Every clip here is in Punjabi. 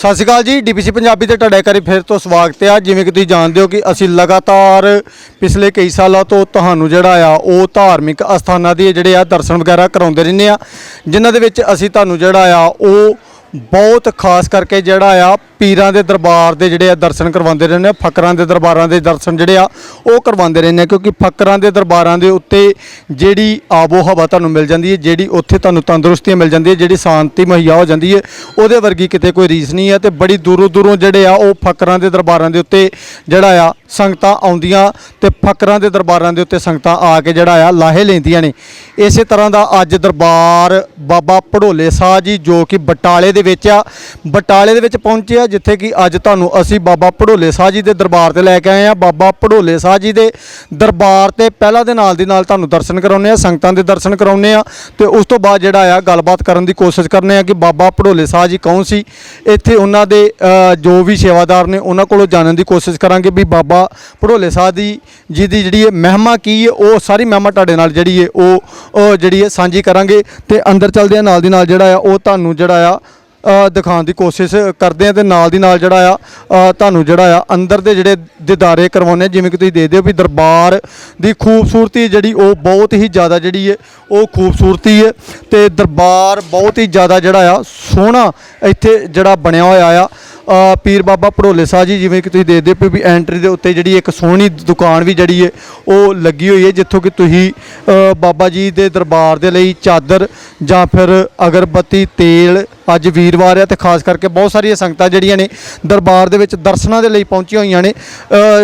ਸਤਿ ਸ਼੍ਰੀ ਅਕਾਲ ਜੀ, ਡੀਪੀਸੀ ਪੰਜਾਬੀ ਤੇ ਤੁਹਾਡਾ ਇੱਕ ਫਿਰ ਤੋਂ ਸਵਾਗਤ ਹੈ। ਜਿਵੇਂ ਕਿ ਤੁਸੀਂ ਜਾਣਦੇ ਹੋ ਕਿ ਅਸੀਂ ਲਗਾਤਾਰ ਪਿਛਲੇ ਕਈ ਸਾਲਾਂ ਤੋਂ ਤੁਹਾਨੂੰ ਜਿਹੜਾ ਆ, ਉਹ ਧਾਰਮਿਕ ਅਸਥਾਨਾਂ ਦੇ ਜਿਹੜੇ ਆ ਦਰਸ਼ਨ ਵਗੈਰਾ ਕਰਾਉਂਦੇ ਰਹਿੰਦੇ ਆ। ਜਿਨ੍ਹਾਂ ਦੇ ਵਿੱਚ ਅਸੀਂ ਤੁਹਾਨੂੰ ਜਿਹੜਾ ਆ, ਉਹ ਬਹੁਤ ਖਾਸ ਕਰਕੇ ਜਿਹੜਾ ਆ ਪੀਰਾਂ ਦੇ ਦਰਬਾਰ ਦੇ ਜਿਹੜੇ ਆ ਦਰਸ਼ਨ ਕਰਵਾਉਂਦੇ ਰਹਿੰਦੇ ਆ, ਫਕਰਾਂ ਦੇ ਦਰਬਾਰਾਂ ਦੇ ਦਰਸ਼ਨ ਜਿਹੜੇ ਆ, ਉਹ ਕਰਵਾਉਂਦੇ ਰਹਿੰਦੇ ਆ, ਕਿਉਂਕਿ ਫਕਰਾਂ ਦੇ ਦਰਬਾਰਾਂ ਦੇ ਉੱਤੇ ਜਿਹੜੀ ਆਬੋ ਹਵਾ ਤੁਹਾਨੂੰ ਮਿਲ ਜਾਂਦੀ ਹੈ, ਜਿਹੜੀ ਉੱਥੇ ਤੁਹਾਨੂੰ ਤੰਦਰੁਸਤੀ ਮਿਲ ਜਾਂਦੀ ਹੈ ਜਿਹੜੀ ਸ਼ਾਂਤੀ ਮੁਹੱਈਆ ਹੋ ਜਾਂਦੀ ਹੈ, ਉਹਦੇ ਵਰਗੀ ਕਿਤੇ ਕੋਈ ਰੀਸ ਨਹੀਂ ਹੈ ਤੇ ਬੜੀ ਦੂਰੋਂ ਦੂਰੋਂ ਜਿਹੜੇ ਆ, ਉਹ ਫਕਰਾਂ ਦੇ ਦਰਬਾਰਾਂ ਦੇ ਉੱਤੇ ਜਿਹੜਾ ਆ, ਸੰਗਤਾਂ ਆਉਂਦੀਆਂ ਤੇ ਫਕਰਾਂ ਦੇ ਦਰਬਾਰਾਂ ਦੇ ਉੱਤੇ ਸੰਗਤਾਂ ਆ ਕੇ ਜਿਹੜਾ ਆ, ਲਾਹੇ ਲੈਂਦੀਆਂ ਨੇ। ਇਸੇ ਤਰ੍ਹਾਂ ਦਾ ਅੱਜ ਦਰਬਾਰ ਬਾਬਾ ਭੜੋਲੇ ਸਾਹਿਬ ਜੀ ਜੋ ਕਿ ਬਟਾਲੇ ਦੇ ਵਿੱਚ ਆ, ਬਟਾਲੇ ਦੇ ਵਿੱਚ ਪਹੁੰਚੇ ਆ ਜਿੱਥੇ ਕਿ ਅੱਜ ਤੁਹਾਨੂੰ ਅਸੀਂ ਬਾਬਾ ਭੜੋਲੇ ਸਾਹਿਬ ਜੀ ਦੇ ਦਰਬਾਰ ਤੇ ਲੈ ਕੇ ਆਏ ਆ ਬਾਬਾ ਭੜੋਲੇ ਸਾਹਿਬ ਜੀ ਦੇ ਦਰਬਾਰ ਤੇ ਪਹਿਲਾਂ ਦੇ ਨਾਲ ਦੀ ਨਾਲ ਤੁਹਾਨੂੰ ਦਰਸ਼ਨ ਕਰਾਉਨੇ ਆ ਸੰਗਤਾਂ ਦੇ ਦਰਸ਼ਨ ਕਰਾਉਨੇ ਆ ਤੇ ਉਸ ਤੋਂ ਬਾਅਦ ਜਿਹੜਾ ਆ ਗੱਲਬਾਤ ਕਰਨ ਦੀ ਕੋਸ਼ਿਸ਼ ਕਰਨੇ ਆ ਕਿ ਬਾਬਾ ਭੜੋਲੇ ਸਾਹਿਬ ਜੀ ਕੌਣ ਸੀ। ਇੱਥੇ ਉਹਨਾਂ ਦੇ ਜੋ ਵੀ ਸੇਵਾਦਾਰ ਨੇ ਉਹਨਾਂ ਕੋਲੋਂ ਜਾਣਨ ਦੀ ਕੋਸ਼ਿਸ਼ ਕਰਾਂਗੇ ਵੀ ਬਾਬਾ ਭੜੋਲੇ ਸਾਹਿਬ ਦੀ, ਜੀ ਦੀ ਜਿਹੜੀ ਹੈ ਮਹਿਮਾ ਕੀ ਹੈ, ਉਹ ਸਾਰੀ ਮਹਿਮਾ ਤੁਹਾਡੇ ਨਾਲ ਜਿਹੜੀ ਹੈ, ਉਹ ਜਿਹੜੀ ਹੈ ਸਾਂਝੀ ਕਰਾਂਗੇ ਤੇ ਅੰਦਰ ਚੱਲਦੇ ਆ ਨਾਲ ਦੀ ਨਾਲ ਜਿਹੜਾ ਆ, ਉਹ ਤੁਹਾਨੂੰ ਜਿਹੜਾ ਆ ਦਿਖਾਉਣ ਦੀ ਕੋਸ਼ਿਸ਼ ਕਰਦੇ ਆ ਤੇ ਨਾਲ ਦੀ ਨਾਲ ਜਿਹੜਾ ਆ ਤੁਹਾਨੂੰ ਜਿਹੜਾ ਆ ਅੰਦਰ ਦੇ ਜਿਹੜੇ ਦਿਦਾਰੇ ਕਰਵਾਉਂਦੇ ਆ, ਜਿਵੇਂ ਕਿ ਤੁਸੀਂ ਦੇਖਦੇ ਹੋ ਵੀ ਦਰਬਾਰ ਦੀ ਖੂਬਸੂਰਤੀ ਜਿਹੜੀ ਉਹ ਬਹੁਤ ਹੀ ਜ਼ਿਆਦਾ ਜਿਹੜੀ ਹੈ ਉਹ ਖੂਬਸੂਰਤੀ ਹੈ ਤੇ ਦਰਬਾਰ ਬਹੁਤ ਹੀ ਜ਼ਿਆਦਾ ਜਿਹੜਾ ਆ ਸੋਹਣਾ ਇੱਥੇ ਜਿਹੜਾ ਬਣਿਆ ਹੋਇਆ ਆ। ਪੀਰ ਬਾਬਾ ਭੜੋਲੇ ਸਾਹਿਬ ਜੀ ਜਿਵੇਂ ਕਿ ਤੁਸੀਂ ਦੇਖਦੇ ਪਏ ਵੀ ਐਂਟਰੀ ਦੇ ਉੱਤੇ ਜਿਹੜੀ ਇੱਕ ਸੋਹਣੀ ਦੁਕਾਨ ਵੀ ਜਿਹੜੀ ਹੈ ਉਹ ਲੱਗੀ ਹੋਈ ਹੈ ਜਿੱਥੋਂ ਕਿ ਤੁਸੀਂ ਬਾਬਾ ਜੀ ਦੇ ਦਰਬਾਰ ਦੇ ਲਈ ਚਾਦਰ ਜਾਂ ਫਿਰ ਅਗਰਬੱਤੀ ਤੇਲ ਅੱਜ ਵੀਰਵਾਰ ਹੈ ਤੇ ਖਾਸ ਕਰਕੇ ਬਹੁਤ ਸਾਰੀਆਂ ਸੰਗਤਾਂ ਜਿਹੜੀਆਂ ਨੇ ਦਰਬਾਰ ਦੇ ਵਿੱਚ ਦਰਸ਼ਨਾਂ ਦੇ ਲਈ ਪਹੁੰਚੀਆਂ ਹੋਈਆਂ ਨੇ।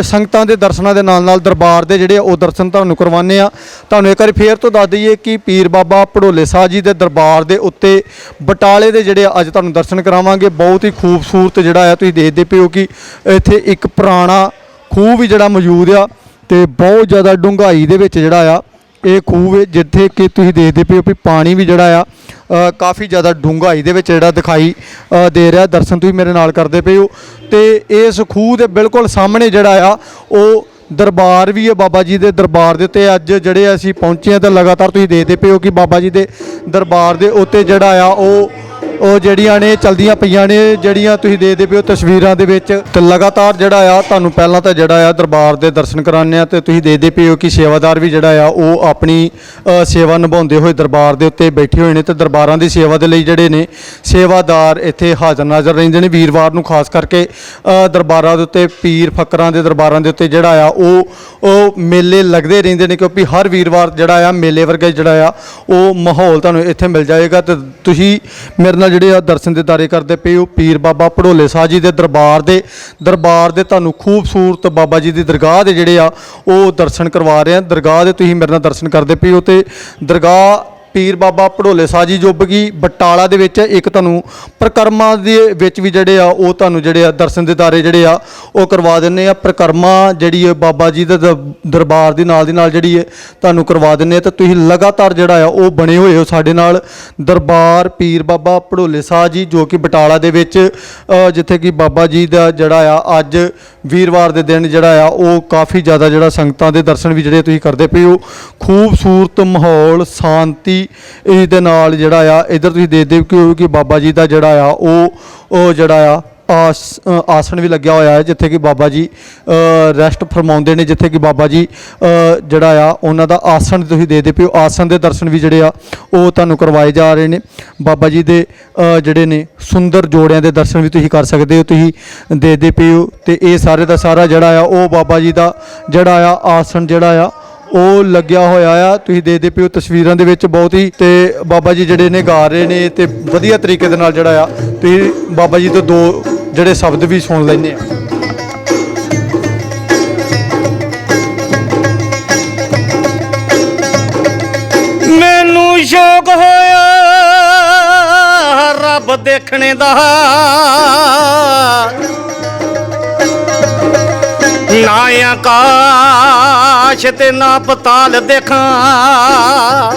ਸੰਗਤਾਂ ਦੇ ਦਰਸ਼ਨਾਂ ਦੇ ਨਾਲ ਨਾਲ ਦਰਬਾਰ ਦੇ ਜਿਹੜੇ ਆ ਉਹ ਦਰਸ਼ਨ ਤੁਹਾਨੂੰ ਕਰਵਾਉਂਦੇ ਆ। ਤੁਹਾਨੂੰ ਇੱਕ ਵਾਰੀ ਫੇਰ ਤੋਂ ਦੱਸ ਦਈਏ ਕਿ ਪੀਰ ਬਾਬਾ ਭੜੋਲੇ ਸਾਹਿਬ ਜੀ ਦੇ ਦਰਬਾਰ ਦੇ ਉੱਤੇ ਬਟਾਲੇ ਦੇ ਜਿਹੜੇ ਆ ਅੱਜ ਤੁਹਾਨੂੰ ਦਰਸ਼ਨ ਕਰਾਵਾਂਗੇ। ਬਹੁਤ ਹੀ ਖੂਬਸੂਰਤ ਜਿਹੜਾ ਆ ਤੁਸੀਂ ਦੇਖਦੇ ਪਏ ਹੋ ਕਿ ਇੱਥੇ ਇੱਕ ਪੁਰਾਣਾ ਖੂਹ ਵੀ ਜਿਹੜਾ ਮੌਜੂਦ ਆ ਤੇ ਬਹੁਤ ਜ਼ਿਆਦਾ ਡੂੰਘਾਈ ਦੇ ਵਿੱਚ ਜਿਹੜਾ ਆ ਇਹ ਖੂਹ ਜਿੱਥੇ ਕਿ ਤੁਸੀਂ ਦੇਖਦੇ ਪਏ ਹੋ ਵੀ ਪਾਣੀ ਵੀ ਜਿਹੜਾ ਆ ਕਾਫੀ ਜ਼ਿਆਦਾ ਡੂੰਘਾਈ ਦੇ ਵਿੱਚ ਜਿਹੜਾ ਦਿਖਾਈ ਦੇ ਰਿਹਾ। ਦਰਸ਼ਨ ਤੁਸੀਂ ਮੇਰੇ ਨਾਲ ਕਰਦੇ ਪਏ ਹੋ। ਤੇ ਇਸ ਖੂਹ ਦੇ ਬਿਲਕੁਲ ਸਾਹਮਣੇ ਜਿਹੜਾ ਆ, ਉਹ ਦਰਬਾਰ ਵੀ ਹੈ ਬਾਬਾ ਜੀ ਦੇ ਦਰਬਾਰ ਦੇ ਉੱਤੇ। ਅੱਜ ਜਿਹੜੇ ਅਸੀਂ ਪਹੁੰਚੇ ਆ ਤਾਂ ਲਗਾਤਾਰ ਤੁਸੀਂ ਦੇਖਦੇ ਪਏ ਹੋ ਕਿ ਬਾਬਾ ਜੀ ਦੇ ਦਰਬਾਰ ਦੇ ਉੱਤੇ ਜਿਹੜਾ ਆ, ਉਹ ਉਹ ਜਿਹੜੀਆਂ ਨੇ, ਚਲਦੀਆਂ ਪਈਆਂ ਨੇ, ਜਿਹੜੀਆਂ ਤੁਸੀਂ ਦੇਖਦੇ ਪਏ ਹੋ ਤਸਵੀਰਾਂ ਦੇ ਵਿੱਚ, ਤੇ ਲਗਾਤਾਰ ਜਿਹੜਾ ਆ, ਤੁਹਾਨੂੰ ਪਹਿਲਾਂ ਤਾਂ ਜਿਹੜਾ ਆ ਦਰਬਾਰ ਦੇ ਦਰਸ਼ਨ ਕਰਾਉਂਦੇ ਆ, ਤੇ ਤੁਸੀਂ ਦੇਖਦੇ ਪਏ ਹੋ ਕਿ ਸੇਵਾਦਾਰ ਵੀ ਜਿਹੜਾ ਆ, ਉਹ ਆਪਣੀ ਸੇਵਾ ਨਿਭਾਉਂਦੇ ਹੋਏ ਦਰਬਾਰ ਦੇ ਉੱਤੇ ਬੈਠੇ ਹੋਏ ਨੇ, ਤੇ ਦਰਬਾਰਾਂ ਦੀ ਸੇਵਾ ਦੇ ਲਈ ਜਿਹੜੇ ਨੇ, ਸੇਵਾਦਾਰ ਇੱਥੇ ਹਾਜ਼ਰ ਨਾਜ਼ਰ ਰਹਿੰਦੇ ਨੇ। ਵੀਰਵਾਰ ਨੂੰ ਖਾਸ ਕਰਕੇ ਦਰਬਾਰਾਂ ਦੇ ਉੱਤੇ, ਪੀਰ ਫਕਰਾਂ ਦੇ ਦਰਬਾਰਾਂ ਦੇ ਉੱਤੇ ਜਿਹੜਾ ਆ, ਉਹ ਉਹ ਮੇਲੇ ਲੱਗਦੇ ਰਹਿੰਦੇ ਨੇ, ਕਿਉਂਕਿ ਹਰ ਵੀਰਵਾਰ ਜਿਹੜਾ ਆ, ਮੇਲੇ ਵਰਗਾ ਜਿਹੜਾ ਆ, ਉਹ ਮਾਹੌਲ ਤੁਹਾਨੂੰ ਇੱਥੇ ਮਿਲ ਜਾਏਗਾ, ਤੇ ਤੁਸੀਂ ਮੇਰੇ ਨਾਲ ਜਿਹੜੇ ਆ ਦਰਸ਼ਨ ਦਿਦਾਰੇ ਕਰਦੇ ਪਏ ਹੋ ਪੀਰ ਬਾਬਾ ਭੜੋਲੇ ਸਾਹਿਬ ਜੀ ਦੇ ਦਰਬਾਰ ਦੇ ਦਰਬਾਰ ਦੇ ਤੁਹਾਨੂੰ ਖੂਬਸੂਰਤ ਬਾਬਾ ਜੀ ਦੀ ਦਰਗਾਹ ਦੇ ਜਿਹੜੇ ਆ ਉਹ ਦਰਸ਼ਨ ਕਰਵਾ ਰਹੇ ਆ। ਦਰਗਾਹ ਦੇ ਤੁਸੀਂ ਮੇਰੇ ਨਾਲ ਦਰਸ਼ਨ ਕਰਦੇ ਪਏ ਹੋ ਤੇ ਦਰਗਾਹ ਪੀਰ ਬਾਬਾ ਭੜੋਲੇ ਸਾਹਿਬ ਜੀ ਜੋ ਬਟਾਲਾ ਦੇ ਵਿੱਚ ਇੱਕ ਤੁਹਾਨੂੰ ਪ੍ਰਕਰਮਾ ਦੇ ਵਿੱਚ ਵੀ ਜਿਹੜੇ ਆ, ਉਹ ਤੁਹਾਨੂੰ ਜਿਹੜੇ ਆ, ਦਰਸ਼ਨ ਦਿਦਾਰੇ ਜਿਹੜੇ ਆ, ਉਹ ਕਰਵਾ ਦਿੰਨੇ ਆ। ਪ੍ਰਕਰਮਾ ਜਿਹੜੀ ਹੈ ਬਾਬਾ ਜੀ ਦੇ ਦ- ਦਰਬਾਰ ਦੀ ਨਾਲ ਦੀ ਨਾਲ ਜਿਹੜੀ ਹੈ ਤੁਹਾਨੂੰ ਕਰਵਾ ਦਿੰਨੇ ਆ। ਤੇ ਤੁਸੀਂ ਲਗਾਤਾਰ ਜਿਹੜਾ ਆ, ਉਹ ਬਣੇ ਹੋਏ ਹੋ ਸਾਡੇ ਨਾਲ। ਦਰਬਾਰ ਪੀਰ ਬਾਬਾ ਭੜੋਲੇ ਸਾਹਿਬ ਜੀ, ਜੋ ਕਿ ਬਟਾਲਾ ਦੇ ਵਿੱਚ ਜਿੱਥੇ ਕਿ ਬਾਬਾ ਜੀ ਦਾ ਜਿਹੜਾ ਆ, ਅੱਜ ਵੀਰਵਾਰ ਦੇ ਦਿਨ ਜਿਹੜਾ ਆ, ਉਹ ਕਾਫੀ ਜ਼ਿਆਦਾ ਜਿਹੜਾ ਸੰਗਤਾਂ ਦੇ ਦਰਸ਼ਨ ਵੀ ਜਿਹੜੇ ਤੁਸੀਂ ਕਰਦੇ ਪਏ ਹੋ। ਖੂਬਸੂਰਤ ਮਾਹੌਲ, ਸ਼ਾਂਤੀ ਇਸ ਦੇ ਨਾਲ ਜਿਹੜਾ ਆ, ਇਧਰ ਤੁਸੀਂ ਦੇਖਦੇ ਹੋ ਕਿ ਬਾਬਾ ਜੀ ਦਾ ਜਿਹੜਾ ਆ, ਉਹ ਉਹ ਜਿਹੜਾ ਆ, ਆਸ ਆਸਣ ਵੀ ਲੱਗਿਆ ਹੋਇਆ ਹੈ, ਜਿੱਥੇ ਕਿ ਬਾਬਾ ਜੀ ਰੈਸਟ ਫਰਮਾਉਂਦੇ ਨੇ, ਜਿੱਥੇ ਕਿ ਬਾਬਾ ਜੀ ਜਿਹੜਾ ਆ, ਉਹਨਾਂ ਦਾ ਆਸਣ ਤੁਸੀਂ ਦੇਖਦੇ ਪਿਓ ਆਸਣ ਦੇ ਦਰਸ਼ਨ ਵੀ ਜਿਹੜੇ ਆ, ਉਹ ਤੁਹਾਨੂੰ ਕਰਵਾਏ ਜਾ ਰਹੇ ਨੇ। ਬਾਬਾ ਜੀ ਦੇ ਜਿਹੜੇ ਨੇ ਸੁੰਦਰ ਜੋੜਿਆਂ ਦੇ ਦਰਸ਼ਨ ਵੀ ਤੁਸੀਂ ਕਰ ਸਕਦੇ ਹੋ, ਤੁਸੀਂ ਦੇਖਦੇ ਪਿਓ ਤੇ ਇਹ ਸਾਰੇ ਦਾ ਸਾਰਾ ਜਿਹੜਾ ਆ, ਉਹ ਬਾਬਾ ਜੀ ਦਾ ਜਿਹੜਾ ਆ, ਆਸਣ ਜਿਹੜਾ ਆ ਉਹ ਲੱਗਿਆ ਹੋਇਆ ਆ। ਤੁਸੀਂ ਦੇਖਦੇ ਪਿਓ ਤਸਵੀਰਾਂ ਦੇ ਵਿੱਚ ਬਹੁਤ ਹੀ ਤੇ ਬਾਬਾ ਜੀ ਜਿਹੜੇ ਨੇ ਗਾ ਰਹੇ ਨੇ ਤੇ ਵਧੀਆ ਤਰੀਕੇ ਦੇ ਨਾਲ ਜਿਹੜਾ ਆ, ਤੁਸੀਂ ਬਾਬਾ ਜੀ ਤੋਂ ਦੋ ਜਿਹੜੇ ਸ਼ਬਦ ਵੀ ਸੁਣ ਲੈਂਦੇ ਆ। ਮੈਨੂੰ ਸ਼ੌਕ ਹੋਇਆ ਰੱਬ ਦੇਖਣੇ ਦਾ। ਨਾ ਆਕਾਸ਼ ਤੇ ਨਾ ਪਤਾਲ ਦੇਖਾਂ।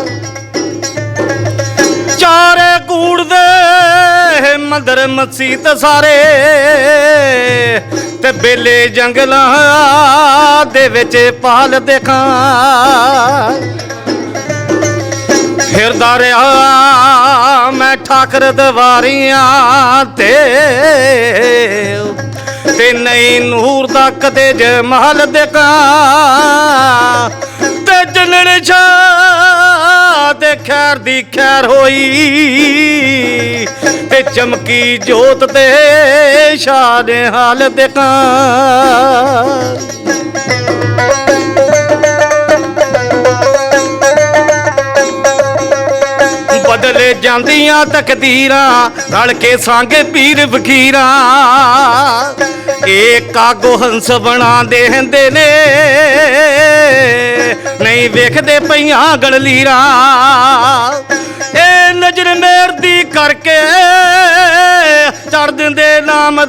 ਚਾਰੇ ਕੂੜ ਦੇ ਮੰਦਰ ਮਸਜਿਦ ਸਾਰੇ ਤੇ ਬੇਲੇ ਜੰਗਲਾਂ ਦੇ ਵਿੱਚ ਪਾਲ ਦੇਖਾਂ। ਫਿਰਦਾ ਰਿਹਾ ਮੈਂ ਠਾਕਰ ਦਵਾਰੀਆਂ ਤੇ ਇਹ ਨਹੀਂ ਨੂਰ ਦਾ ਕਦੇ ਜਮਾਲ ਦੇਖਾਂ, ਤੇ ਜਨਣ ਛਾ ਦੇ ਖੈਰ ਦੀ ਖੈਰ ਹੋਈ, ਤੇ ਚਮਕੀ ਜੋਤ ਤੇ ਸ਼ਾਹ ਦੇ ਹਾਲ ਦੇਖਾਂ। ਬਦਲੇ ਜਾਂਦੀਆਂ ਤਕਦੀਰਾਂ, ਰਲ ਕੇ ਸੰਗ ਪੀਰ ਫਕੀਰਾਂ ਇਹ ਕਾਗੋ ਹੰਸ ਬਣਾ ਦੇ ਹੁੰਦੇ ਨੇ, ਨਹੀਂ ਵੇਖਦੇ ਪਈਆਂ ਗੜਲੀਰਾਂ।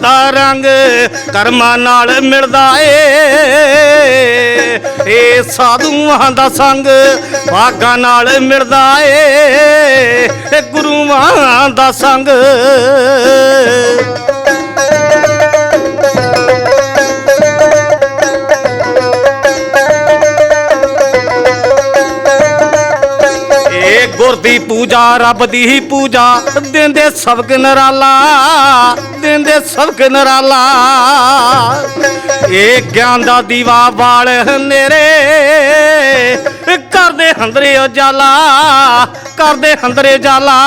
ਦਾ ਰੰਗ ਕਰਮਾਂ ਨਾਲ ਮਿਲਦਾ ਏ। ਏ ਸਾਧੂਆਂ ਦਾ ਸੰਗ ਭਾਗਾਂ ਨਾਲ ਮਿਲਦਾ ਏ ਗੁਰੂਆਂ ਦਾ ਸੰਗ। ਇਹ ਦੀ ਪੂਜਾ, ਰੱਬ ਦੀ ਹੀ ਪੂਜਾ। ਦਿੰਦੇ ਸਬਕ ਨਰਾਲਾ, ਦਿੰਦੇ ਸਬਕ ਨਰਾਲਾ। ਇਹ ਗਿਆਨ ਦਾ ਦੀਵਾ ਵਾਲ ਹਨੇਰੇ, ਕਰਦੇ ਹੰਦਰੇ ਉਜਾਲਾ, ਕਰਦੇ ਹੰਦਰੇ ਜਾਲਾ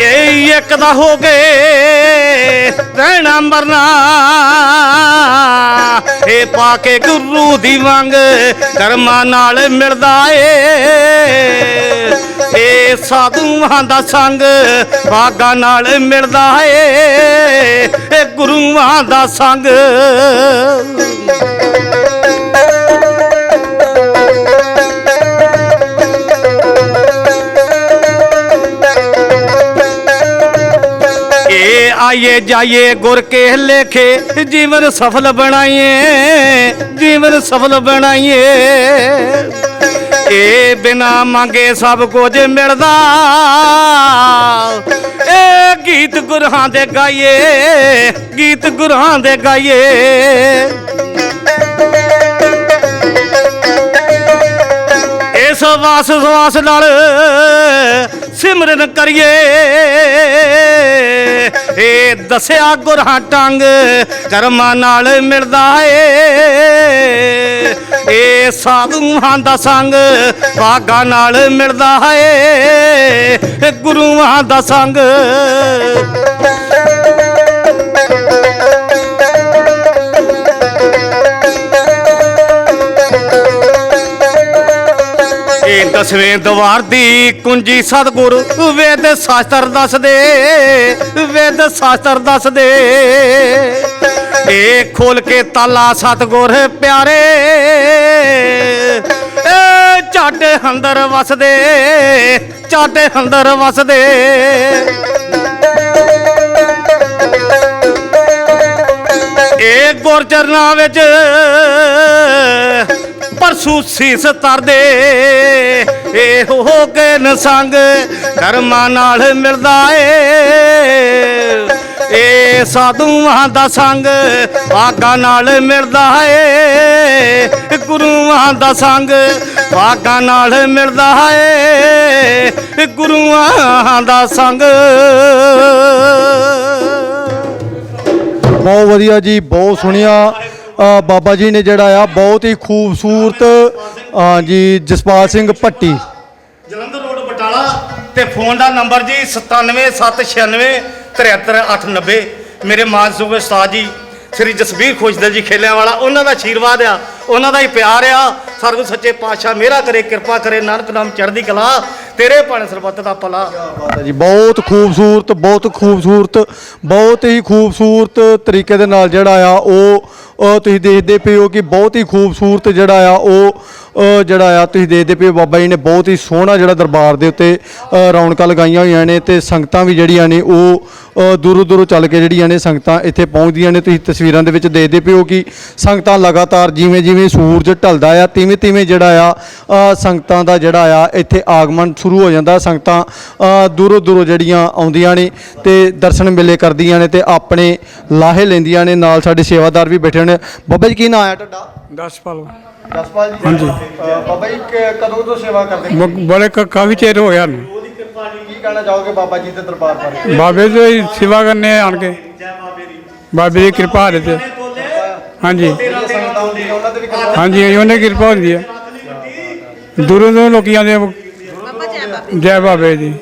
ਇਹ ਇੱਕ ਦਾ ਹੋ ਗਏ ਰਹਿਣਾ ਮਰਨਾ। ਇਹ ਪਾ ਕੇ ਗੁਰੂ ਦੀ ਮੰਗ ਕਰਮਾਂ ਨਾਲ ਮਿਲਦਾ ਏ। ਇਹ ਸਾਧੂਆਂ ਦਾ ਸੰਗ ਬਾਗਾਂ ਨਾਲ ਮਿਲਦਾ ਏ। ਇਹ ਗੁਰੂਆਂ ਦਾ ਸੰਗ। ਆਈਏ ਜਾਈਏ ਗੁਰ ਕੇ ਲੇਖੇ, ਜੀਵਨ ਸਫਲ ਬਣਾਈਏ, ਜੀਵਨ ਸਫਲ ਬਣਾਈਏ। ਇਹ ਬਿਨਾ ਮੰਗੇ ਸਭ ਕੁਝ ਮਿਲਦਾ। ਇਹ ਗੀਤ ਗੁਰਾਂ ਦੇ ਗਾਈਏ, ਗੀਤ ਗੁਰਾਂ ਦੇ ਗਾਈਏ। ਇਸ ਸਵਾਸ ਨਾਲ ਸਿਮਰਨ ਕਰੀਏ। ਏ ਦੱਸਿਆ ਗੁਰਾਂ ਟੰਗ ਕਰਮਾਂ ਨਾਲ ਮਿਲਦਾ ਏ। ਇਹ ਸਾਧੂਆਂ ਦਾ ਸੰਗ ਭਾਗਾਂ ਨਾਲ ਮਿਲਦਾ ਏ ਗੁਰੂਆਂ ਦਾ ਸੰਗ ਦਸਵੇਂ ਦਵਾਰ ਦੀ ਕੁੰਜੀ ਸਤਗੁਰ ਵੇਦ ਸ਼ਾਸਤਰ ਦੱਸਦੇ, ਵੇਦ ਸ਼ਾਸਤਰ ਦੱਸਦੇ। ਇਹ ਖੋਲ ਕੇ ਤਾਲਾ ਸਤਗੁਰ ਪਿਆਰੇ ਇਹ ਝਾਟੇ ਅੰਦਰ ਵਸਦੇ, ਝਾਟੇ ਅੰਦਰ ਵਸਦੇ। ਇਹ ਗੁਰ ਚਰਨਾਂ ਵਿੱਚ ਪਰਸੂ ਸੀਸ ਤਰਦੇ ਇਹ ਹੋ ਕੇ ਨਸੰਗ ਕਰਮਾਂ ਨਾਲ ਮਿਲਦਾ ਏ। ਇਹ ਸਾਧੂਆਂ ਦਾ ਸੰਗ ਆਗਾ ਨਾਲ ਮਿਲਦਾ ਏ। ਗੁਰੂਆਂ ਦਾ ਸੰਗ ਆਗਾ ਨਾਲ ਮਿਲਦਾ ਏ ਗੁਰੂਆਂ ਦਾ ਸੰਗ। ਬਹੁਤ ਵਧੀਆ ਜੀ, ਬਹੁਤ ਸੁਣਿਆ। ਬਾਬਾ ਜੀ ਨੇ ਜਿਹੜਾ ਆ ਬਹੁਤ ਹੀ ਖੂਬਸੂਰਤ ਅ, ਜੀ ਜਸਪਾਲ ਸਿੰਘ ਭੱਟੀ। ਜਲੰਧਰ ਰੋਡ ਬਟਾਲਾ ਤੇ ਫੋਨ ਦਾ ਨੰਬਰ ਜੀ 97796 73890 ਮੇਰੇ ਮਾਨਸੂਬ ਉਸਤਾਦ ਜੀ ਸ੍ਰੀ ਜਸਬੀਰ ਖੁਸ਼ਦਲ ਜੀ ਖੇਲਿਆਂ ਵਾਲਾ ਉਹਨਾਂ ਦਾ ਆਸ਼ੀਰਵਾਦ ਆ ਉਹਨਾਂ ਦਾ ਹੀ ਪਿਆਰ ਆ। ਸਰਗੁਣ ਸੱਚੇ ਪਾਤਸ਼ਾਹ ਮੇਰਾ ਕਰੇ ਕਿਰਪਾ ਕਰੇ ਨਾਨਕ ਨਾਮ ਚੜ੍ਹਦੀ ਕਲਾ ਤੇਰੇ ਭਾਣੇ ਸਰਬੱਤ ਦਾ ਭਲਾ। ਜੀ ਬਹੁਤ ਖੂਬਸੂਰਤ ਬਹੁਤ ਖੂਬਸੂਰਤ ਬਹੁਤ ਹੀ ਖੂਬਸੂਰਤ ਤਰੀਕੇ ਦੇ ਨਾਲ ਜਿਹੜਾ ਆ ਉਹ ਤੁਸੀਂ ਦੇਖਦੇ ਪਏ ਹੋ ਕਿ ਬਹੁਤ ਹੀ ਖੂਬਸੂਰਤ ਜਿਹੜਾ ਆ ਉਹ ਜਿਹੜਾ ਆ ਤੁਸੀਂ ਦੇਖਦੇ ਪਏ ਹੋ, ਬਾਬਾ ਜੀ ਨੇ ਬਹੁਤ ਹੀ ਸੋਹਣਾ ਜਿਹੜਾ ਦਰਬਾਰ ਦੇ ਉੱਤੇ ਰੌਣਕਾਂ ਲਗਾਈਆਂ ਹੋਈਆਂ ਨੇ ਤੇ ਸੰਗਤਾਂ ਵੀ ਜਿਹੜੀਆਂ ਨੇ ਉਹ ਦੂਰੋਂ ਦੂਰੋਂ ਚੱਲ ਕੇ ਜਿਹੜੀਆਂ ਨੇ ਸੰਗਤਾਂ ਇੱਥੇ ਪਹੁੰਚਦੀਆਂ ਨੇ। ਤੁਸੀਂ ਤਸਵੀਰਾਂ ਦੇ ਵਿੱਚ ਦੇਖਦੇ ਪਏ ਹੋ ਕਿ ਸੰਗਤਾਂ ਲਗਾਤਾਰ ਜਿਵੇਂ ਜਿਵੇਂ ਸੂਰਜ ਢਲਦਾ ਆ, ਤਿਵੇਂ ਤਿਵੇਂ ਜਿਹੜਾ ਆ ਸੰਗਤਾਂ ਦਾ ਜਿਹੜਾ ਆ ਇੱਥੇ ਆਗਮਨ ਸ਼ੁਰੂ ਹੋ ਜਾਂਦਾ। ਸੰਗਤਾਂ ਦੂਰੋਂ ਦੂਰੋਂ ਜਿਹੜੀਆਂ ਆਉਂਦੀਆਂ ਨੇ ਤੇ ਦਰਸ਼ਨ ਮੇਲੇ ਕਰਦੀਆਂ ਨੇ ਤੇ ਆਪਣੇ ਲਾਹੇ ਲੈਂਦੀਆਂ ਨੇ। ਨਾਲ ਸਾਡੇ ਸੇਵਾਦਾਰ ਵੀ ਬੈਠੇ ਨੇ। ਬਾਬਾ ਜੀ ਕੀ ਨਾਂ ਆ ਤੁਹਾਡਾ? ਦਸ ਪਾਲੋ ਜਸਪਾਲ ਜੀ। ਹਾਂਜੀ। ਬਾਬਾ ਜੀ ਕਦੋਂ ਤੋਂ ਸੇਵਾ ਕਰਦੇ ਬੜੇ ਕ- ਕਾਫੀ ਚਿਰ ਹੋ ਗਿਆ ਨੂੰ ਕਿਰਪਾ ਜੀ ਕੀ ਕਹਿਣਾ ਚਾਹੋਗੇ ਬਾਬਾ ਜੀ ਦੇ ਦਰਬਾਰ ਬਾਰੇ? ਬਾਬੇ ਦੀ ਸੇਵਾ ਕਰਨੇ ਆਣ ਕੇ। ਜੈ ਬਾਬੇ ਦੀ ਬਾਬੇ ਦੀ ਕਿਰਪਾ ਹਰੇ ਤੇ। ਹਾਂਜੀ। ਉਹਨਾਂ ਦੇ ਵੀ ਕਿਰਪਾ ਹਾਂਜੀ ਉਹਨੇ ਕਿਰਪਾ ਹੁੰਦੀ ਹੈ ਦੂਰੋਂ ਦੂਰੋਂ ਲੋਕੀ ਆਉਂਦੇ ਆ। ਜੈ ਬਾਬੇ ਦੀ।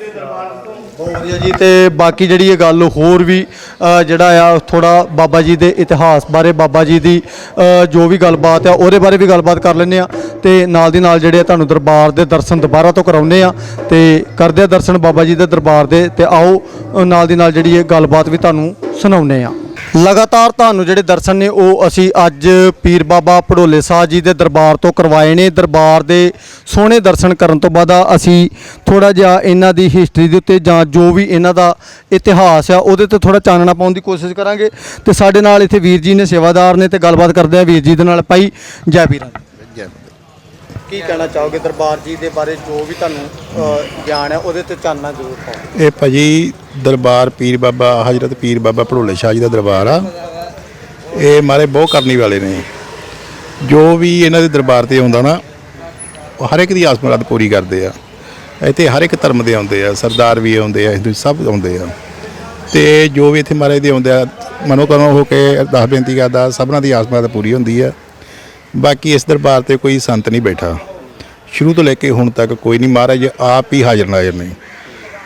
ਬਹੁਤ ਵਧੀਆ ਜੀ ਤੇ ਬਾਕੀ ਜਿਹੜੀ ਇਹ ਗੱਲ ਹੋਰ ਵੀ ਅ, ਜਿਹੜਾ ਆ ਥੋੜਾ ਬਾਬਾ ਜੀ ਦੇ ਇਤਿਹਾਸ ਬਾਰੇ ਬਾਬਾ ਜੀ ਦੀ ਅ, ਜੋ ਵੀ ਗੱਲਬਾਤ ਆ ਉਹਦੇ ਬਾਰੇ ਵੀ ਗੱਲਬਾਤ ਕਰ ਲੈਂਦੇ ਆ ਤੇ ਨਾਲ ਦੀ ਨਾਲ ਜਿਹੜੇ ਆ ਤੁਹਾਨੂੰ ਦਰਬਾਰ ਦੇ ਦਰਸ਼ਨ ਦੁਬਾਰਾ ਤੋਂ ਕਰਾਉਂਦੇ ਆ ਤੇ ਕਰਦੇ ਆ ਦਰਸ਼ਨ ਬਾਬਾ ਜੀ ਦੇ ਦਰਬਾਰ ਦੇ ਤੇ ਆਓ ਅ, ਨਾਲ ਦੀ ਨਾਲ ਜਿਹੜੀ ਇਹ ਗੱਲਬਾਤ ਵੀ ਤੁਹਾਨੂੰ ਸੁਣਾਉਂਦੇ ਆ ਲਗਾਤਾਰ ਤੁਹਾਨੂੰ ਜਿਹੜੇ ਦਰਸ਼ਨ ਨੇ, ਉਹ ਅਸੀਂ ਅੱਜ ਪੀਰ ਬਾਬਾ ਭੜੋਲੇ ਸਾਹਿਬ ਜੀ ਦੇ ਦਰਬਾਰ ਤੋਂ ਕਰਵਾਏ ਨੇ। ਦਰਬਾਰ ਦੇ ਸੋਹਣੇ ਦਰਸ਼ਨ ਕਰਨ ਤੋਂ ਬਾਅਦ ਅਸੀਂ ਥੋੜਾ ਜਿਹਾ ਇਹਨਾਂ ਦੀ ਹਿਸਟਰੀ ਦੇ ਉੱਤੇ ਜਾਂ ਜੋ ਵੀ ਇਹਨਾਂ ਦਾ ਇਤਿਹਾਸ ਆ, ਉਹਦੇ ਤੇ ਥੋੜਾ ਚਾਨਣਾ ਪਾਉਣ ਦੀ ਕੋਸ਼ਿਸ਼ ਕਰਾਂਗੇ। ਤੇ ਸਾਡੇ ਨਾਲ ਇੱਥੇ ਵੀਰ ਜੀ ਨੇ ਸੇਵਾਦਾਰ ਨੇ ਤੇ ਗੱਲਬਾਤ ਕਰਦੇ ਆ। ਵੀਰ ਜੀ ਦੇ ਨਾਲ ਭਾਈ ਜੈ ਵੀਰਾਂ ਕੀ ਕਹਿਣਾ ਚਾਹੋਗੇ ਦਰਬਾਰ ਜੀ ਦੇ ਬਾਰੇ ਜੋ ਵੀ ਤੁਹਾਨੂੰ ਗਿਆਨ ਹੈ, ਉਹਦੇ ਤੇ ਚਾਨਣਾ ਜ਼ਰੂਰ ਪਾਓ। ਇਹ ਭਾਜੀ ਦਰਬਾਰ ਪੀਰ ਬਾਬਾ, ਹਜ਼ਰਤ ਪੀਰ ਬਾਬਾ ਭੜੋਲੇ ਸ਼ਾਹ ਜੀ ਦਾ ਦਰਬਾਰ ਆ। ਇਹ ਮਾਰੇ ਬਹੁਤ ਕਰਨੀ ਵਾਲੇ ਨੇ। ਜੋ ਵੀ ਇਹਨਾਂ ਦੇ ਦਰਬਾਰ ਤੇ ਆਉਂਦਾ ਨਾ, ਉਹ ਹਰ ਇੱਕ ਦੀ ਆਸ ਮੁਰਾਦ ਪੂਰੀ ਕਰਦੇ ਆ। ਇੱਥੇ ਹਰ ਇੱਕ ਧਰਮ ਦੇ ਆਉਂਦੇ ਆ, ਸਰਦਾਰ ਵੀ ਆਉਂਦੇ ਆ, ਹਿੰਦੂ ਸਭ ਆਉਂਦੇ ਆ। ਤੇ ਜੋ ਵੀ ਇੱਥੇ ਮਹਾਰਾਜ ਦੇ ਆਉਂਦੇ ਆ, ਮਨੋਕਰਮ ਹੋ ਕੇ ਅਰਦਾਸ ਬੇਨਤੀ ਕਰਦਾ, ਸਭਨਾਂ ਦੀ ਆਸ ਮੁਰਾਦ ਪੂਰੀ ਹੁੰਦੀ ਆ। ਬਾਕੀ ਇਸ ਦਰਬਾਰ ਤੇ ਕੋਈ ਸੰਤ ਨਹੀਂ ਬੈਠਾ। ਸ਼ੁਰੂ ਤੋਂ ਲੈ ਕੇ ਹੁਣ ਤੱਕ ਕੋਈ ਨਹੀਂ। ਮਹਾਰਾਜ ਆਪ ਹੀ ਹਾਜ਼ਰ ਨਾਜ਼ਰ ਨੇ।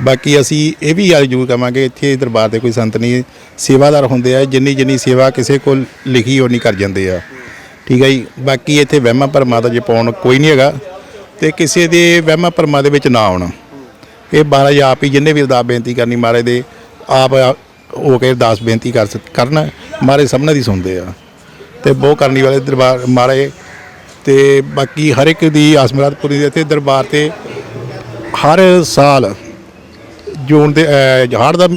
ਬਾਕੀ ਅਸੀਂ ਇਹ ਵੀ ਯਾਦ ਜ਼ਰੂਰ ਕਰਾਂਗੇ ਇੱਥੇ ਦਰਬਾਰ ਤੇ ਕੋਈ ਸੰਤ ਨਹੀਂ। ਸੇਵਾਦਾਰ ਹੁੰਦੇ ਆ ਜਿੰਨੀ ਜਿੰਨੀ ਸੇਵਾ ਕਿਸੇ ਕੋਲ ਲਿਖੀ ਉਹ ਨਹੀਂ ਕਰ ਜਾਂਦੇ ਆ। ਠੀਕ ਹੈ ਜੀ? ਬਾਕੀ ਇੱਥੇ ਵਹਿਮਾਂ ਭਰਮਾਂ ਦਾ ਜੇ ਪਾਉਣ ਕੋਈ ਨਹੀਂ ਹੈਗਾ ਤੇ ਕਿਸੇ ਦੇ ਵਹਿਮਾਂ ਭਰਮਾਂ ਦੇ ਵਿੱਚ ਨਾ ਆਉਣ। ਇਹ ਮਹਾਰਾਜ ਆਪ ਹੀ ਜਿੰਨੇ ਵੀ ਅਰਦਾਸ ਬੇਨਤੀ ਕਰਨੀ ਮਹਾਰਾਜ ਦੇ, ਆਪ ਹੋ ਕੇ ਅਰਦਾਸ ਬੇਨਤੀ ਕਰ ਸਕ ਮਹਾਰਾਜ ਸਭਨਾਂ ਦੀ ਸੁਣਦੇ ਆ। ਤੇ ਬਹੁ ਕਰਨੀ ਵਾਲੇ ਦਰਬਾਰ ਮਹਾਰਾਜ ਤੇ ਬਾਕੀ ਹਰ ਇੱਕ ਦੀ ਆਸ ਪੂਰੀ ਦੇ ਇੱਥੇ ਦਰਬਾਰ ਤੇ ਹਰ ਸਾਲ ਜੂਨ ਦੇ ਹਾੜ ਦਾ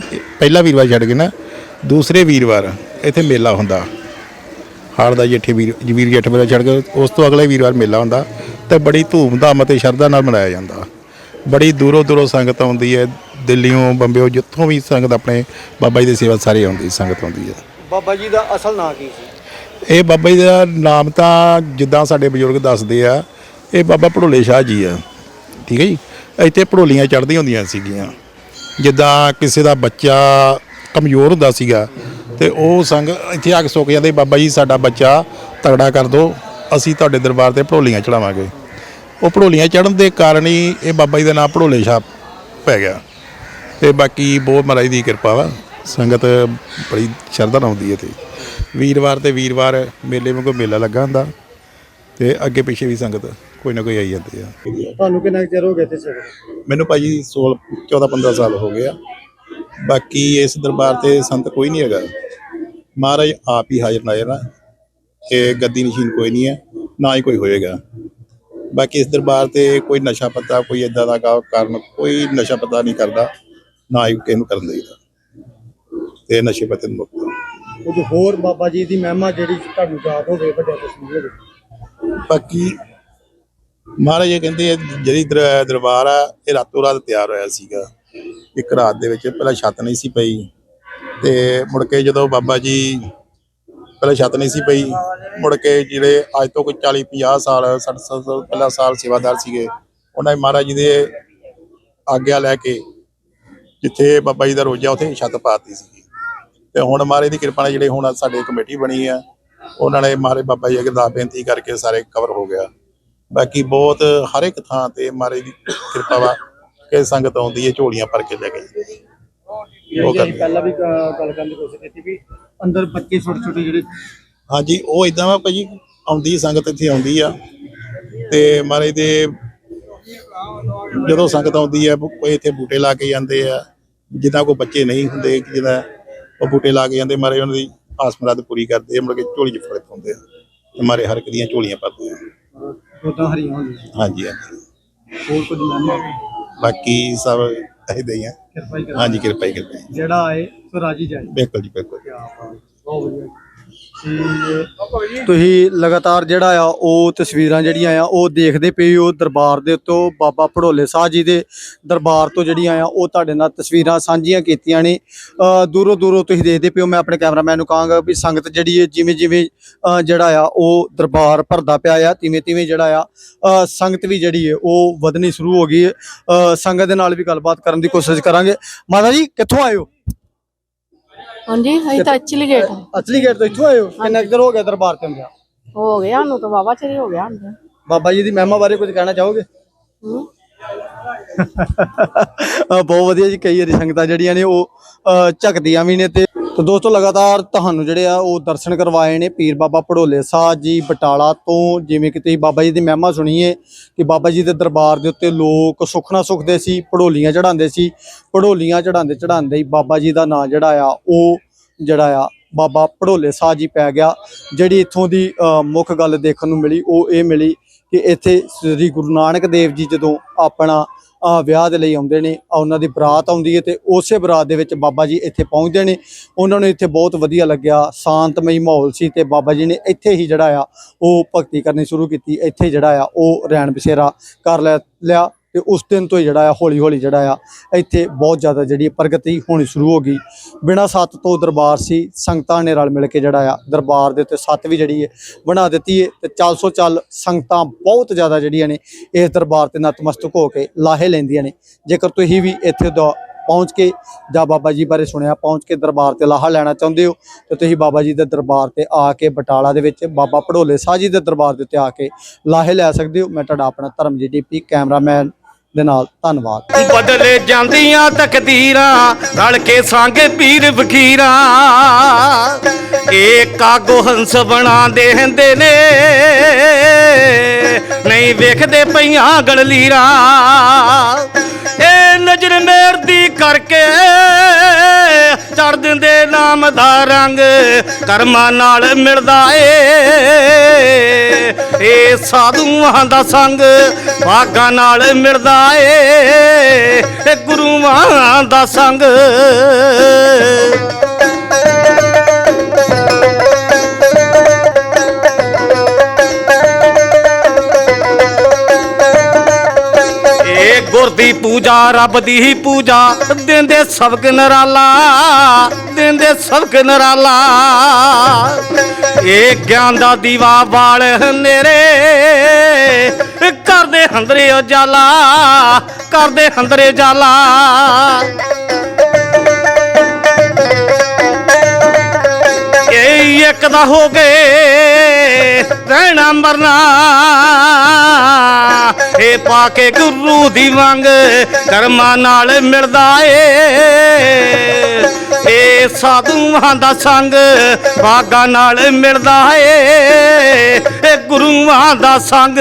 ਪਹਿਲਾ ਵੀਰਵਾਰ ਛੱਡ ਕੇ ਨਾ, ਦੂਸਰੇ ਵੀਰਵਾਰ ਇੱਥੇ ਮੇਲਾ ਹੁੰਦਾ। ਹਾੜ ਦਾ ਜੇਠੇ ਵੀਰ ਵੀਰ ਜੇਠ ਮੇਲਾ ਛੱਡ ਕੇ ਉਸ ਤੋਂ ਅਗਲੇ ਵੀਰਵਾਰ ਮੇਲਾ ਹੁੰਦਾ ਤੇ ਬੜੀ ਧੂਮਧਾਮ ਅਤੇ ਸ਼ਰਧਾ ਨਾਲ ਮਨਾਇਆ ਜਾਂਦਾ। ਬੜੀ ਦੂਰੋਂ ਦੂਰੋਂ ਸੰਗਤ ਆਉਂਦੀ ਹੈ, ਦਿੱਲੀੋਂ ਬੰਬਿਓ ਜਿੱਥੋਂ ਵੀ ਸੰਗਤ ਆਪਣੇ ਬਾਬਾ ਜੀ ਦੀ ਸੇਵਾ ਸਾਰੇ ਆਉਂਦੀ, ਸੰਗਤ ਆਉਂਦੀ ਹੈ। ਬਾਬਾ ਜੀ ਦਾ ਅਸਲ ਨਾਂ ਕੀ ਸੀ? ਇਹ ਬਾਬਾ ਜੀ ਦਾ ਨਾਮ ਤਾਂ ਜਿੱਦਾਂ ਸਾਡੇ ਬਜ਼ੁਰਗ ਦੱਸਦੇ ਆ, ਇਹ ਬਾਬਾ ਭੜੋਲੇ ਸ਼ਾਹ ਜੀ ਆ। ਠੀਕ ਹੈ ਜੀ? ਇੱਥੇ ਭੜੋਲੀਆਂ ਚੜ੍ਹਦੀਆਂ ਹੁੰਦੀਆਂ ਸੀਗੀਆਂ। ਜਿੱਦਾਂ ਕਿਸੇ ਦਾ ਬੱਚਾ ਕਮਜ਼ੋਰ ਹੁੰਦਾ ਸੀਗਾ ਤੇ ਉਹ ਸੰਗ ਇੱਥੇ ਆ ਕੇ ਸੁੱਕ ਜਾਂਦੇ, ਬਾਬਾ ਜੀ ਸਾਡਾ ਬੱਚਾ ਤਗੜਾ ਕਰ ਦਿਓ ਅਸੀਂ ਤੁਹਾਡੇ ਦਰਬਾਰ ਤੇ ਭੜੋਲੀਆਂ ਚੜਾਵਾਂਗੇ ਉਹ ਭੜੋਲੀਆਂ ਚੜਨ ਦੇ ਕਾਰਨ ਹੀ ਇਹ ਬਾਬਾ ਜੀ ਦਾ ਨਾਮ ਭੜੋਲੇ ਸ਼ਾਹ ਪੈ ਗਿਆ। ਤੇ ਬਾਕੀ ਬਹੁਤ ਮਹਾਰਾਜ ਦੀ ਕਿਰਪਾ ਵਾ, ਸੰਗਤ ਬੜੀ ਸ਼ਰਧਾ ਨਾਲ ਆਉਂਦੀ ਹੈ ਤੇ ਵੀਰਵਾਰ ਤੇ ਵੀਰਵਾਰ ਮੇਲੇ ਵਾਂਗੂ ਮੇਲਾ ਲੱਗਾ ਹੁੰਦਾ ਤੇ ਅੱਗੇ ਪਿੱਛੇ ਵੀ ਸੰਗਤ ਕੋਈ ਨਾ ਕੋਈ ਆਈ ਜਾਂਦੀ ਆ। ਤੁਹਾਨੂੰ ਕਿੰਨਾ ਚਿਰ ਹੋ ਗਿਆ ਇੱਥੇ ਸੇਵਾ ਮੈਨੂੰ ਭਾਜੀ 16 14 15 ਸਾਲ ਹੋ ਗਏ ਆ। ਬਾਕੀ ਇਸ ਦਰਬਾਰ ਤੇ ਸੰਤ ਕੋਈ ਨਹੀਂ ਹੈਗਾ। ਮਹਾਰਾਜ ਆਪ ਹੀ ਹਾਜ਼ਰ ਨਾਜ਼ਰ ਆ ਇਹ ਗੱਦੀ ਨਸ਼ੀਨ ਕੋਈ ਨਹੀਂ ਹੈ ਨਾ ਹੀ ਕੋਈ ਹੋਏਗਾ। ਬਾਕੀ ਇਸ ਦਰਬਾਰ ਤੇ ਕੋਈ ਨਸ਼ਾ ਪੱਤਾ ਕੋਈ ਇਦਾਂ ਦਾ ਕਾਰਨ ਕੋਈ ਨਸ਼ਾ ਪੱਤਾ ਨਹੀਂ ਕਰਦਾ ਨਾ ਹੀ ਕਿਸੇ ਨੂੰ ਕਰਨ ਦੇਈਦਾ। ਤੇ ਨਸ਼ੇ ਪੱਤੇ ਤੋਂ ਮੁਕਤ। ਕੁਝ ਹੋਰ ਬਾਬਾ ਜੀ ਦੀ ਮਹਿਮਾ ਜਿਹੜੀ ਤੁਹਾਨੂੰ ਯਾਦ ਹੋਵੇ ਵੱਡੇ ਤਸਵੀਰ ਹੋਵੇ ਬਾਕੀ ਮਹਾਰਾਜ ਇਹ ਕਹਿੰਦੇ ਜਿਹੜੀ ਦਰ- ਦਰਬਾਰ ਆ, ਇਹ ਰਾਤੋਂ ਰਾਤ ਤਿਆਰ ਹੋਇਆ ਸੀਗਾ। ਇੱਕ ਰਾਤ ਦੇ ਵਿੱਚ ਪਹਿਲਾਂ ਛੱਤ ਨਹੀਂ ਸੀ ਪਈ ਤੇ ਮੁੜ ਕੇ ਜਦੋਂ ਬਾਬਾ ਜੀ ਪਹਿਲਾਂ ਛੱਤ ਨਹੀਂ ਸੀ ਪਈ, ਮੁੜ ਕੇ ਜਿਹੜੇ ਅੱਜ ਤੋਂ ਕੋਈ 40 50 ਸਾਲ 60 ਸਾਲ ਪਹਿਲਾਂ ਸਾਲ ਸੇਵਾਦਾਰ ਸੀਗੇ, ਉਹਨਾਂ ਨੇ ਮਹਾਰਾਜ ਜੀ ਦੇ ਆਗਿਆ ਲੈ ਕੇ ਜਿੱਥੇ ਬਾਬਾ ਜੀ ਦਾ ਰੋਜਾ ਉੱਥੇ ਛੱਤ ਪਾਤੀ ਸੀ। ਤੇ ਹੁਣ ਮਹਾਰਾਜ ਦੀ ਕਿਰਪਾ ਨਾਲ ਜਿਹੜੇ ਹੁਣ ਸਾਡੇ ਕਮੇਟੀ ਬਣੀ ਆ ਉਹਨਾਂ ਨੇ ਮਹਾਰਾਜ ਬਾਬਾ ਜੀ ਅੱਗੇ ਅਰਦਾਸ ਬੇਨਤੀ ਕਰਕੇ ਸਾਰੇ ਕਵਰ ਹੋ ਗਿਆ। ਬਾਕੀ ਬਹੁਤ ਹਰ ਇੱਕ ਥਾਂ ਤੇ ਮਹਾਰਾਜ ਦੀ ਕਿਰਪਾ ਵਾ ਕਿ ਸੰਗਤ ਆਉਂਦੀ ਹੈ ਝੋਲੀਆਂ ਭਰ ਕੇ ਲੈ ਕੇ ਹੈ। ਉਹ ਪਹਿਲਾਂ ਵੀ ਗੱਲ ਕਰਨ ਦੀ ਕੋਸ਼ਿਸ਼ ਕੀਤੀ ਵੀ ਅੰਦਰ ਬੱਚੇ ਛੋਟੇ ਛੋਟੇ ਜਿਹੜੇ ਹਾਂਜੀ ਉਹ ਇਦਾਂ ਵਾ ਭਾਜੀ ਆਉਂਦੀ ਸੰਗਤ ਇੱਥੇ ਆਉਂਦੀ ਆ। ਤੇ ਮਹਾਰਾਜ ਦੇ ਜਦੋਂ ਸੰਗਤ ਆਉਂਦੀ ਆ ਕੋਈ ਇੱਥੇ ਬੂਟੇ ਲਾ ਕੇ ਜਾਂਦੇ ਆ ਜਿੱਦਾਂ ਕੋਈ ਬੱਚੇ ਨਹੀਂ ਹੁੰਦੇ ਜਿਹਦਾ ਉਹ ਬੂਟੇ ਲਾ ਕੇ ਜਾਂਦੇ ਮਾਰੇ ਉਹਨਾਂ ਦੀ ਆਸ ਮੁਰਾਦ ਪੂਰੀ ਕਰਦੇ ਆ ਮੁੜ ਕੇ ਝੋਲੀ 'ਚ ਫੜੇ ਪਾਉਂਦੇ ਆ ਤੇ ਮਾਰੇ ਹਰ ਇੱਕ ਦੀਆਂ ਝੋਲੀਆਂ ਭਰਦੇ ਆ। ਦੁੱਧਾਂ ਹਰੀਆਂ ਹੁੰਦੀਆਂ ਹਾਂਜੀ ਹਾਂਜੀ। ਹੋਰ ਕੁਝ ਮਹਿਮਾ ਬਾਕੀ ਸਭ ਇਹਦੇ ਹੀ ਆ। ਕਿਰਪਾ ਹੀ ਕਰੇ। ਹਾਂਜੀ ਕਿਰਪਾ ਹੀ ਕਿਰਪਾ ਹੀ। ਜਿਹੜਾ ਆਏ ਸੋ ਰਾਜੀ ਜਾਏ। ਬਿਲਕੁਲ ਜੀ ਬਿਲਕੁਲ। ਬਹੁਤ ਵਧੀਆ। ਤੁਸੀਂ ਲਗਾਤਾਰ ਜਿਹੜਾ ਆ, ਉਹ ਤਸਵੀਰਾਂ ਜਿਹੜੀਆਂ ਆ, ਉਹ ਦੇਖਦੇ ਪਏ ਹੋ ਦਰਬਾਰ ਦੇ ਉੱਤੋਂ। ਬਾਬਾ ਭੜੋਲੇ ਸਾਹਿਬ ਜੀ ਦੇ ਦਰਬਾਰ ਤੋਂ ਜਿਹੜੀਆਂ ਆ, ਉਹ ਤੁਹਾਡੇ ਨਾਲ ਤਸਵੀਰਾਂ ਸਾਂਝੀਆਂ ਕੀਤੀਆਂ ਨੇ। ਦੂਰੋਂ ਦੂਰੋਂ ਤੁਸੀਂ ਦੇਖਦੇ ਪਏ ਹੋ, ਮੈਂ ਆਪਣੇ ਕੈਮਰਾਮੈਨ ਨੂੰ ਕਹਾਂਗਾ ਵੀ ਸੰਗਤ ਜਿਹੜੀ ਹੈ ਜਿਵੇਂ ਜਿਵੇਂ ਜਿਹੜਾ ਆ, ਉਹ ਦਰਬਾਰ ਭਰਦਾ ਪਿਆ ਆ, ਤਿਵੇਂ ਤਿਵੇਂ ਜਿਹੜਾ ਆ ਸੰਗਤ ਵੀ ਜਿਹੜੀ ਹੈ ਉਹ ਵਧਣੀ ਸ਼ੁਰੂ ਹੋ ਗਈ ਹੈ ਸੰਗਤ ਦੇ ਨਾਲ ਵੀ ਗੱਲਬਾਤ ਕਰਨ ਦੀ ਕੋਸ਼ਿਸ਼ ਕਰਾਂਗੇ। ਮਾਤਾ ਜੀ, ਕਿੱਥੋਂ ਆਏ ਹੋ? ਹਾਂਜੀ ਅਸੀਂ ਤਾਂ ਐਕਚੁਅਲੀ ਗੇਟ ਅਸਲੀ ਗੇਟ ਤੋਂ ਇੱਥੋਂ ਆਏ ਹੋ? ਕਿੰਨਾ ਕੁ ਚਿਰ ਹੋ ਗਿਆ ਦਰਬਾਰ ਤੇ ਹੁੰਦਿਆਂ ਹੋ ਗਿਆ ਸਾਨੂੰ ਤਾਂ ਵਾਵਾ ਚਿਰ ਹੀ ਹੋ ਗਿਆ ਹੁੰਦੇ ਬਾਬਾ ਜੀ ਦੀ ਮਹਿਮਾ ਬਾਰੇ ਕੁਝ ਕਹਿਣਾ ਚਾਹੋਗੇ? ਹੂੰ ਬਹੁਤ ਵਧੀਆ ਜੀ ਕਈ ਵਾਰੀ ਸੰਗਤਾਂ ਜਿਹੜੀਆਂ ਨੇ ਉਹ ਝਕਦੀਆਂ ਵੀ ਨੇ ਤੇ ਤੇ ਦੋਸਤੋ ਲਗਾਤਾਰ ਤੁਹਾਨੂੰ ਜਿਹੜੇ ਆ ਉਹ ਦਰਸ਼ਨ ਕਰਵਾਏ ਨੇ ਪੀਰ ਬਾਬਾ ਭੜੋਲੇ ਸਾਹਿਬ ਜੀ ਬਟਾਲਾ ਤੋਂ। ਜਿਵੇਂ ਕਿ ਤੁਸੀਂ ਬਾਬਾ ਜੀ ਦੀ ਮਹਿਮਾ ਸੁਣੀਏ ਕਿ ਬਾਬਾ ਜੀ ਦੇ ਦਰਬਾਰ ਦੇ ਉੱਤੇ ਲੋਕ ਸੁਖਣਾ ਸੁਖਦੇ ਸੀ ਪੜੋਲੀਆਂ ਚੜਾਉਂਦੇ ਸੀ। ਪੜੋਲੀਆਂ ਚੜਾਉਂਦੇ ਚੜਾਉਂਦੇ ਹੀ ਬਾਬਾ ਜੀ ਦਾ ਨਾਂ ਜਿਹੜਾ ਆ, ਉਹ ਜਿਹੜਾ ਆ ਬਾਬਾ ਭੜੋਲੇ ਸਾਹਿਬ ਜੀ ਪੈ ਗਿਆ। ਜਿਹੜੀ ਇੱਥੋਂ ਦੀ ਮੁੱਖ ਗੱਲ ਦੇਖਣ ਨੂੰ ਮਿਲੀ, ਉਹ ਇਹ ਮਿਲੀ ਕਿ ਇੱਥੇ ਸ੍ਰੀ ਗੁਰੂ ਨਾਨਕ ਦੇਵ ਜੀ ਜਦੋਂ ਆਪਣਾ ਵਿਆਹ ਦੇ ਲਈ ਆਉਂਦੇ ਨੇ ਉਹਨਾਂ ਦੀ ਬਰਾਤ ਆਉਂਦੀ ਹੈ ਤੇ ਉਸੇ ਬਰਾਤ ਦੇ ਵਿੱਚ ਬਾਬਾ ਜੀ ਇੱਥੇ ਪਹੁੰਚਦੇ ਨੇ। ਉਹਨਾਂ ਨੂੰ ਇੱਥੇ ਬਹੁਤ ਵਧੀਆ ਲੱਗਿਆ, ਸ਼ਾਂਤਮਈ ਮਾਹੌਲ ਸੀ ਤੇ ਬਾਬਾ ਜੀ ਨੇ ਇੱਥੇ ਹੀ ਜਿਹੜਾ ਆ, ਉਹ ਭਗਤੀ ਕਰਨੀ ਸ਼ੁਰੂ ਕੀਤੀ। ਇੱਥੇ ਜਿਹੜਾ ਆ, ਉਹ ਰਹਿਣ ਬਸੇਰਾ ਕਰ ਲਿਆ- ਲਿਆ। ਤੇ ਉਸ ਦਿਨ ਤੋਂ ਹੀ ਜਿਹੜਾ ਆ ਹੌਲੀ ਹੌਲੀ ਜਿਹੜਾ ਆ, ਇੱਥੇ ਬਹੁਤ ਜ਼ਿਆਦਾ ਜਿਹੜੀ ਪ੍ਰਗਤੀ ਹੋਣੀ ਸ਼ੁਰੂ ਹੋ ਗਈ। ਬਿਨਾ ਸੱਤ ਤੋਂ ਦਰਬਾਰ ਸੀ, ਸੰਗਤਾਂ ਨੇ ਰਲ ਮਿਲ ਕੇ ਜਿਹੜਾ ਆ, ਦਰਬਾਰ ਦੇ ਉੱਤੇ ਸੱਤ ਵੀ ਜਿਹੜੀ ਹੈ ਬਣਾ ਦਿੱਤੀ ਹੈ ਤੇ 400 ਚੱਲ ਸੰਗਤਾਂ ਬਹੁਤ ਜ਼ਿਆਦਾ ਜਿਹੜੀਆਂ ਨੇ ਇਸ ਦਰਬਾਰ ਤੇ ਨਤਮਸਤਕ ਹੋ ਕੇ ਲਾਹੇ ਲੈਂਦੀਆਂ ਨੇ। ਜੇਕਰ ਤੁਸੀਂ ਵੀ ਇੱਥੇ ਦਾ ਪਹੁੰਚ ਕੇ ਜਾਂ ਬਾਬਾ ਜੀ ਬਾਰੇ ਸੁਣਿਆ, ਪਹੁੰਚ ਕੇ ਦਰਬਾਰ ਤੇ ਲਾਹਾ ਲੈਣਾ ਚਾਹੁੰਦੇ ਹੋ, ਤੇ ਤੁਸੀਂ ਬਾਬਾ ਜੀ ਦੇ ਦਰਬਾਰ ਤੇ ਆ ਕੇ ਬਟਾਲਾ ਦੇ ਵਿੱਚ, ਬਾਬਾ ਭੜੋਲੇ ਸਾਹਿਬ ਜੀ ਦੇ ਦਰਬਾਰ ਦੇ ਉੱਤੇ ਆ ਕੇ ਲਾਹੇ ਲੈ ਸਕਦੇ ਹੋ। ਮੈਂ ਤੁਹਾਡਾ ਆਪਣਾ ਧਰਮਜੀਤ ਡੀਪੀ, ਕੈਮਰਾਮੈਨ ਦੇ ਨਾਲ ਧੰਨਵਾਦ। ਬਦਲੇ ਜਾਂਦੀਆਂ ਤਕਦੀਰਾਂ, ਰਲ ਕੇ ਸਾਂਗੇ ਪੀਰ ਫਕੀਰਾਂ ਇਹ ਕਾਗੋ ਹੰਸ ਬਣਾ ਦੇ ਹੁੰਦੇ ਨੇ, ਨਹੀਂ ਵੇਖਦੇ ਪਈਆਂ ਗੜਲੀਰਾਂ ਇਹ ਨਜ਼ਰ ਮੇਰ ਦੀ ਕਰਕੇ ਚੜ ਦਿੰਦੇ ਨਾਮ ਦਾ ਰੰਗ ਕਰਮਾਂ ਨਾਲ ਮਿਲਦਾ ਏ। ਇਹ ਸਾਧੂਆਂ ਦਾ ਸੰਗ ਬਾਗਾਂ ਨਾਲ ਮਿਲਦਾ ਏ। ਇਹ ਗੁਰੂਆਂ ਦਾ ਸੰਗ। ਦੀ ਪੂਜਾ, ਰੱਬ ਦੀ ਹੀ ਪੂਜਾ। ਦਿੰਦੇ ਸਬਕ ਨਰਾਲਾ, ਦਿੰਦੇ ਸਬਕ ਨਰਾਲਾ। ਇਹ ਗਿਆਨ ਦਾ ਦੀਵਾ ਵਾਲ ਹਨੇਰੇ, ਕਰਦੇ ਹੰਦਰੇ ਉਜਾਲਾ, ਕਰਦੇ ਹੰਦਰੇ ਜਾਲਾ ਇਹ ਇੱਕ ਦਾ ਹੋ ਗਏ ਰਹਿਣਾ ਮਰਨਾ। ਇਹ ਪਾ ਕੇ ਗੁਰੂ ਦੀ ਵੰਗ ਕਰਮਾਂ ਨਾਲ ਮਿਲਦਾ ਏ। ਇਹ ਸਾਧੂਆਂ ਦਾ ਸੰਗ ਬਾਗਾਂ ਨਾਲ ਮਿਲਦਾ ਏ। ਇਹ ਗੁਰੂਆਂ ਦਾ ਸੰਗ।